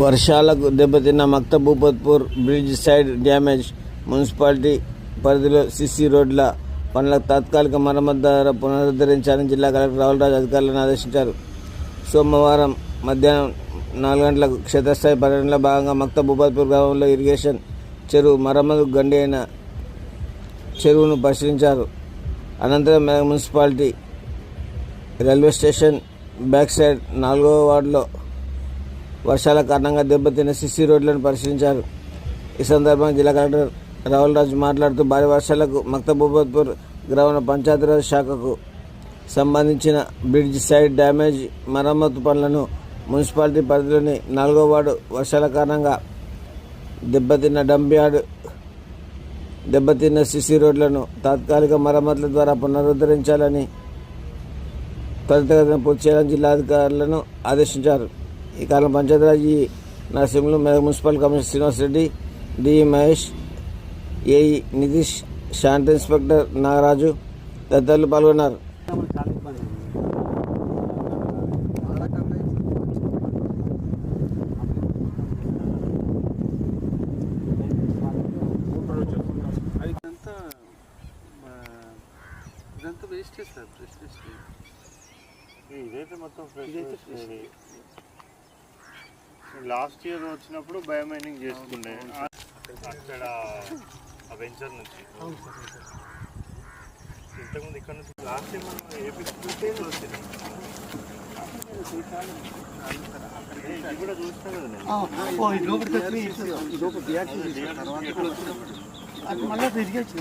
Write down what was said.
వర్షాలకు దెబ్బతిన్న మక్తబూపత్పూర్ బ్రిడ్జ్ సైడ్ డ్యామేజ్. మున్సిపాలిటీ పరిధిలో సిసి రోడ్ల పనులకు తాత్కాలిక మరమ్మతు ద్వారా పునరుద్ధరించాలని జిల్లా కలెక్టర్ రావులరాజు అధికారులను ఆదేశించారు. సోమవారం మధ్యాహ్నం నాలుగు గంటలకు క్షేత్రస్థాయి పర్యటనలో భాగంగా మక్తబూపత్పూర్ గ్రామంలో ఇరిగేషన్ చెరువు మరమ్మతు గండి అయిన చెరువును పరిశీలించారు. అనంతరం municipality railway station back side నాలుగో వార్డులో వర్షాల కారణంగా దెబ్బతిన్న సిసి రోడ్లను పరిశీలించారు. ఈ సందర్భంగా జిల్లా కలెక్టర్ రాహుల్ రాజు మాట్లాడుతూ భారీ వర్షాలకు మక్తబూబత్పూర్ గ్రామ పంచాయతీరాజ్ శాఖకు సంబంధించిన బ్రిడ్జ్ సైడ్ డ్యామేజ్ మరమ్మతు పనులను మున్సిపాలిటీ పరిధిలోని నాలుగో వార్డు వర్షాల కారణంగా దెబ్బతిన్న డంప్ యార్డ్ దెబ్బతిన్న సిసి రోడ్లను తాత్కాలిక మరమ్మతుల ద్వారా పునరుద్ధరించాలని త్వరితగతిన పూర్తి చేయాలని జిల్లా అధికారులను ఆదేశించారు. ఈ కాలం పంచాయతీరాజ్ ఈ Narasimhulu municipal commissioner Srinivas Reddy DE Mahesh AE Nitish sanitary inspector Nagaraju తదితరులు పాల్గొన్నారు. ఇదంతా వేస్టే సార్ ఫ్రెష్ ఇదైతే మొత్తం ఫ్రెష్ ఇదైతే fresh. లాస్ట్ ఇయర్ వచ్చినప్పుడు బయోమైనింగ్ చేసుకుండే అక్కడ ఆ వెంచర్ నుంచి. ఇంతకుముందు ఇక్కడ నుంచి లాస్ట్ టైం మనం ఏపీ వచ్చింది ఇది కూడా చూసినా కదా లోపలికి వచ్చి లోపల మళ్ళీ తిరిగి వచ్చినాం.